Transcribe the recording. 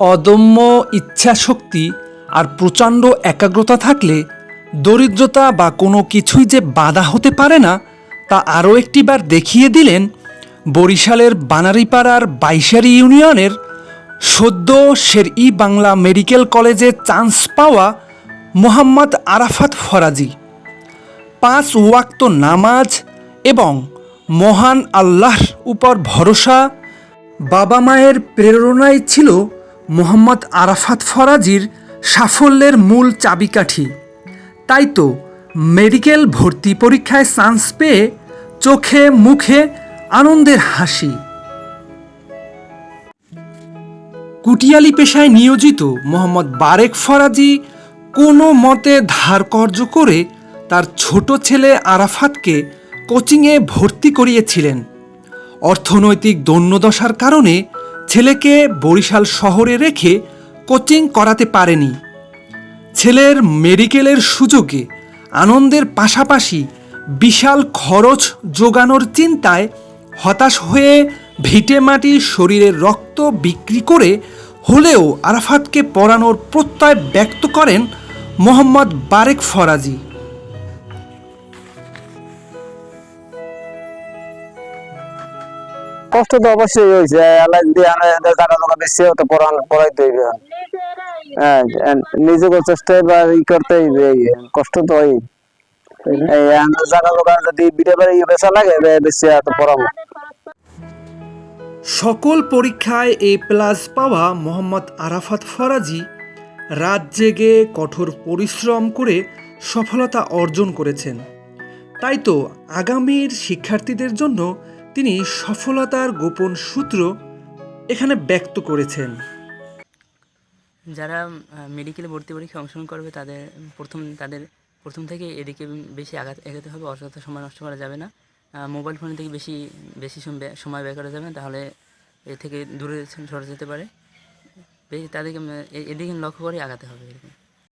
অদম্য ইচ্ছাশক্তি আর প্রচণ্ড একাগ্রতা থাকলে দরিদ্রতা বা কোনো কিছুই যে বাধা হতে পারে না, তা আরও একটিবার দেখিয়ে দিলেন বরিশালের বানারীপাড়ার বাইশারি ইউনিয়নের সদ্য শের ই বাংলা মেডিকেল কলেজে চান্স পাওয়া মোহাম্মদ আরাফাত ফরাজি। পাঁচ ওয়াক্ত নামাজ এবং মহান আল্লাহর উপর ভরসা বাবা মায়ের প্রেরণাই ছিল মোহাম্মদ আরাফাত ফরাজির সাফল্যের মূল চাবিকাঠি। তাই তো মেডিকেল ভর্তি পরীক্ষায় চান্স পেয়ে চোখে মুখে আনন্দের হাসি। কুটিয়ালি পেশায় নিয়োজিত মোহাম্মদ বারেক ফরাজি কোনো মতে ধার কর্য করে তার ছোট ছেলে আরাফাতকে কোচিংয়ে ভর্তি করিয়েছিলেন। অর্থনৈতিক দৈন্যদশার কারণে ছেলেকে বরিশাল শহরে রেখে কোচিং করাতে পারেনি। ছেলের মেডিকেলের সুযোগে আনন্দের পাশাপাশি বিশাল খরচ যোগানোর চিন্তায় হতাশ হয়ে ভিটে মাটি শরীরের রক্ত বিক্রি করে হলেও আরাফাতকে পড়ানোর প্রত্যয় ব্যক্ত করেন মোহাম্মদ বারেক ফরাজি। কষ্ট তো অবশ্যই হয়েছে। বেশি হতো পড়ান, পড়াইতে হইবে। হ্যাঁ নিজেকে চেষ্টা বা ই করতে হইবে কষ্ট তো হয় দোকান যদি লাগে বেশি পড়াবো। সকল পরীক্ষায় এ প্লাস পাওয়া মোহাম্মদ আরাফাত ফরাজি রাত জেগে কঠোর পরিশ্রম করে সফলতা অর্জন করেছেন। তাই তো আগামীর শিক্ষার্থীদের জন্য তিনি সফলতার গোপন সূত্র এখানে ব্যক্ত করেছেন। যারা মেডিকেলে ভর্তি পরীক্ষায় অংশগ্রহণ করবে, তাদের প্রথম তাদের প্রথম থেকে এদিকে বেশি আঘাত, এগাতে হবে, অযথা সময় নষ্ট করা যাবে না। মোবাইল ফোন থেকে বেশি বেশি সম- সময় ব্যয় করা যাবে না, তাহলে এ থেকে দূরে সরে যেতে পারে। তাদেরকে এদিকে লক্ষ্য করে আগাতে হবে এরকম।